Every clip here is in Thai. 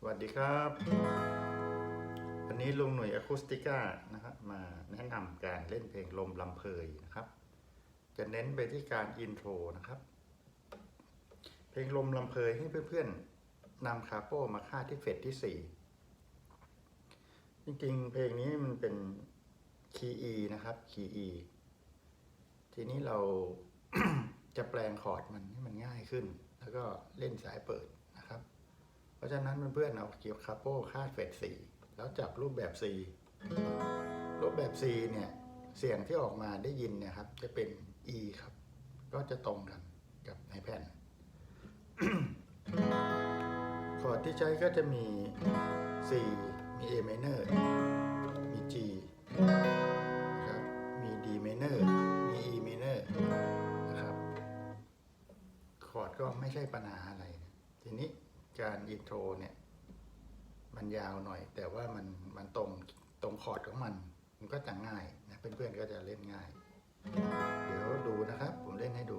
สวัสดีครับ วันนี้ลุงหนุ่ยอะคูสติก้านะครับมาแนะนำการเล่นเพลงลมลำเพยนะครับ จะเน้นไปที่การอินโทรนะครับ เพลงลมลำเพยให้เพื่อนๆนำคาโป้มาค่าที่เฟดที่ 4 จริงๆ เพลงนี้มันเป็นคีย์ E นะครับคีย์ E ทีนี้เราจะแปลงคอร์ดมันให้มันง่ายขึ้น แล้วก็เล่นสายเปิด เพราะฉะนั้นเพื่อนๆเอาเกียร์คาโปคาดเฟดสี่แล้วจับรูปแบบ C รูปแบบ C เนี่ยเสียงที่ออกมาได้ยินเนี่ยครับ จะเป็น E ครับ ก็จะตรงกันกับในแผ่น คอร์ดที่ใช้ก็จะมี C มี A minor มี G นะครับ มี D minor มี E minor นะครับ คอร์ดก็ไม่ใช่ปัญหาอะไร ทีนี้ การอินโทรเนี่ย มันยาวหน่อย แต่ว่ามันมันตรงตรงคอร์ดของมัน มันก็จะง่ายนะเพื่อนๆก็จะเล่นง่าย เดี๋ยวดูนะครับ ผมเล่นให้ดู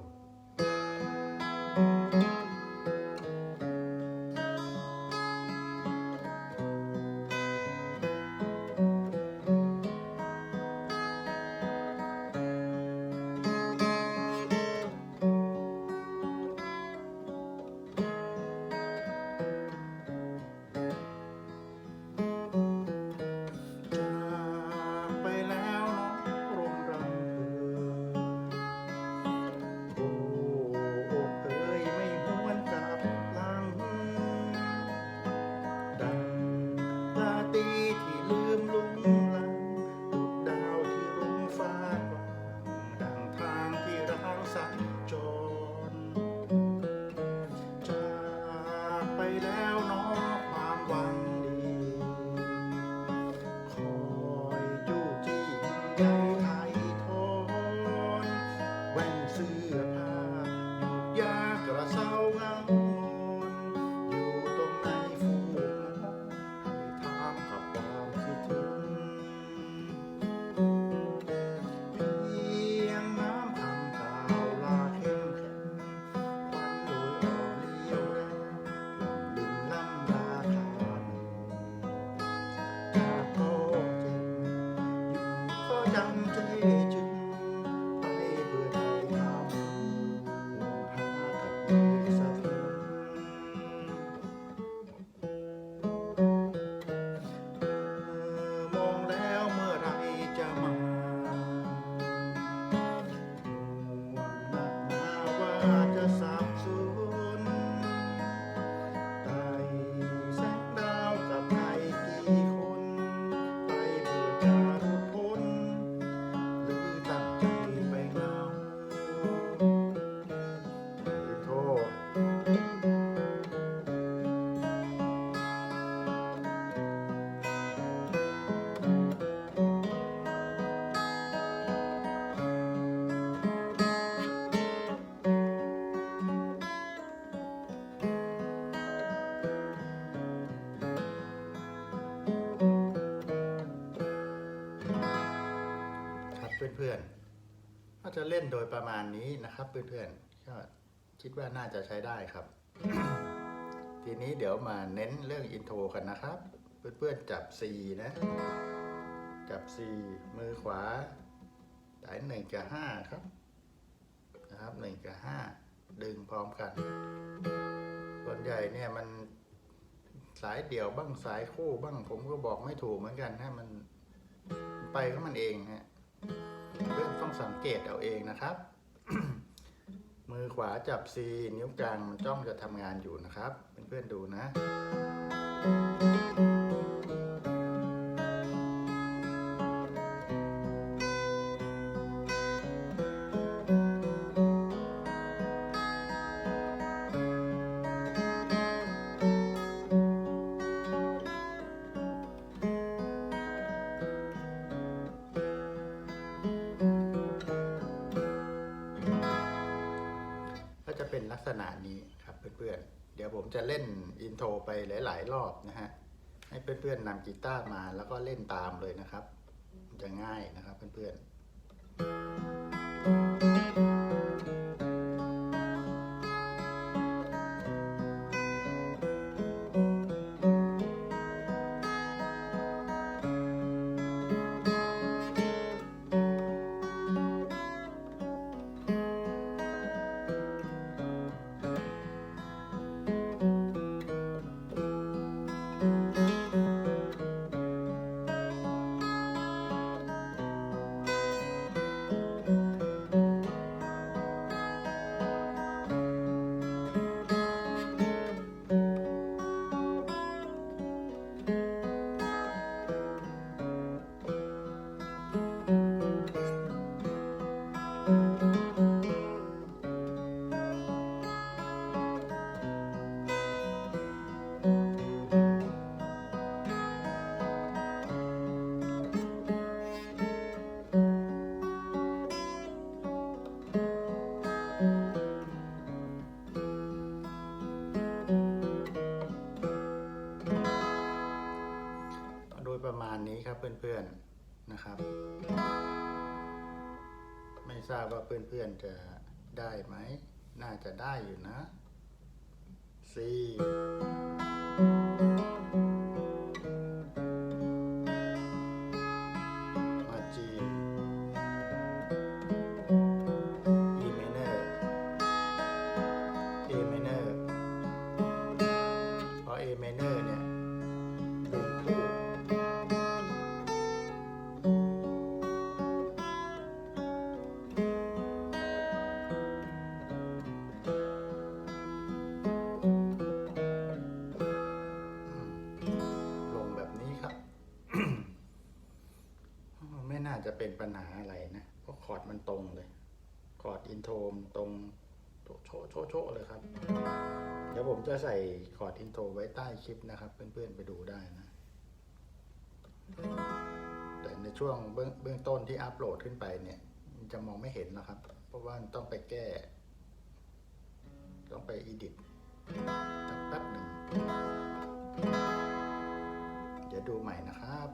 จ เล่นโดยประมาณนี้นะครับเพื่อนๆก็คิดว่าน่าจะใช้ได้ครับ ทีนี้เดี๋ยวมาเน้นเรื่องอินโทรกันนะครับ เพื่อนๆจับ C นะ จับ C มือขวาสายหนึ่งกับห้าครับ นะครับหนึ่งกับห้าดึงพร้อมกัน ส่วนใหญ่เนี่ยมันสายเดี่ยวบ้างสายคู่บ้างผมก็บอกไม่ถูกเหมือนกันนะมันไปก็มันเองฮะ เพื่อนต้องสังเกตเอาเองนะครับ มือขวาจับ C นิ้วกลางมันจ้องจะทำงานอยู่นะครับ เพื่อนๆดูนะ โทรไปหลาย ๆ รอบนะฮะ ให้เพื่อน ๆนำกีตาร์มาแล้วก็เล่นตามเลยนะครับ จะง่ายนะครับเพื่อน ๆ เพื่อนๆจะได้ไหม น่าจะได้อยู่นะ C ดมันตรงเลย คอร์ดอินโทรมตรงโชะโชโชเลยครับ เดี๋ยวผมจะใส่คอร์ดอินโทรไว้ใต้คลิปนะครับ เพื่อนๆไปดูได้นะ แต่ในช่วงเบื้องเบื้องต้นที่อัปโหลดขึ้นไปเนี่ยมันจะมองไม่เห็นนะครับ เพราะว่าต้องไปแก้ ต้องไปอีดิทสักแป๊บหนึ่งเดี๋ยวดูใหม่นะครับ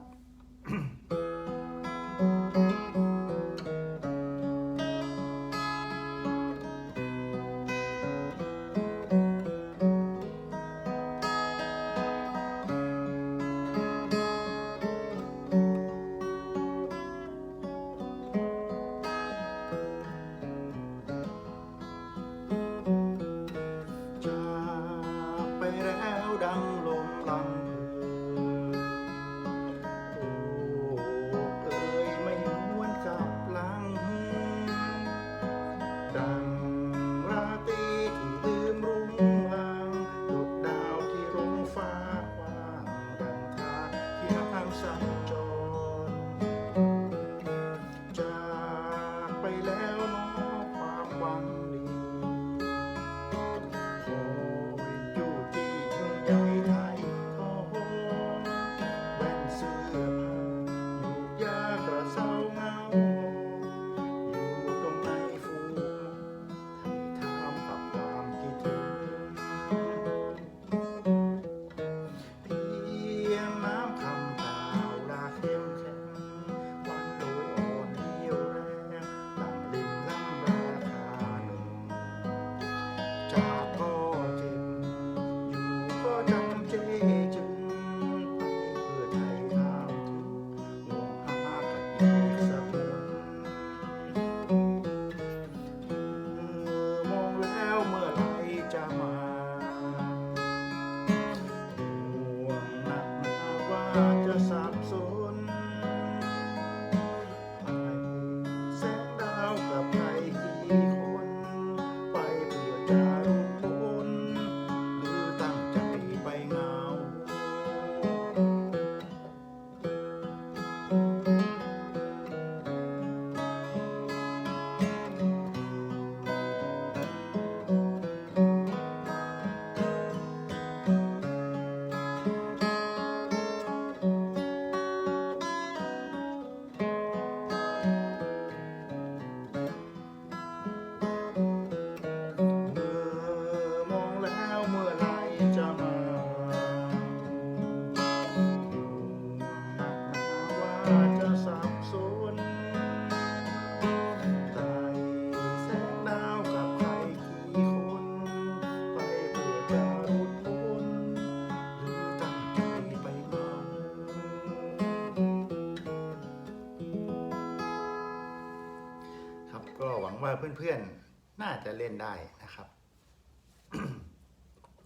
เพื่อนๆ น่าจะเล่นได้นะครับ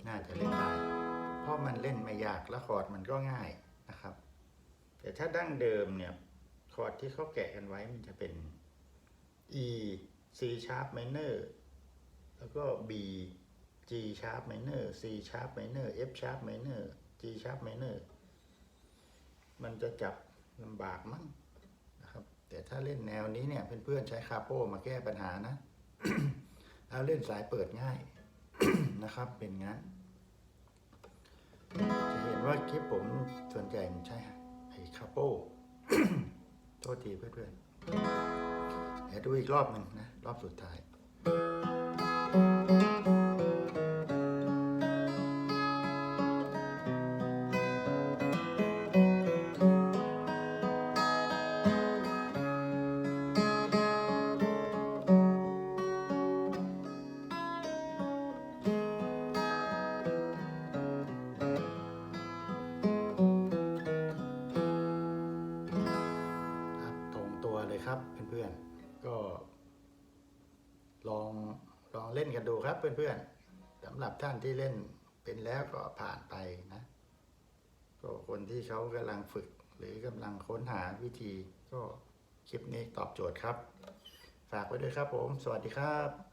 น่าจะเล่นได้ เพราะมันเล่นไม่ยากและคอร์ดมันก็ง่ายนะครับ แต่ถ้าดั้งเดิมเนี่ยคอร์ดที่เขาแกะกันไว้มันจะเป็น E C sharp minor แล้วก็ B G sharp minor C sharp minor F sharp minor G sharp minor มันจะจับลำบากมั้ง ถ้าเล่นแนวนี้เนี่ยเพื่อนๆใช้คาโป้มาแก้ปัญหานะแล้วเล่นสายเปิดง่ายนะครับ เป็นงั้น จะเห็นว่าคลิปผมส่วนใหญ่มันใช้ไอ้คาโป้โทษทีเพื่อนๆเดี๋ยวดูอีกรอบหนึ่งนะ รอบสุดท้ายเลย ครับเพื่อนๆ ก็ลองลองเล่นกันดูครับเพื่อนๆสำหรับท่านที่เล่นเป็นแล้วก็ผ่านไปนะ ก็คนที่เขากำลังฝึก หรือกำลังค้นหาวิธีก็คลิปนี้ตอบโจทย์ครับ ฝากไว้ด้วยครับผม สวัสดีครับ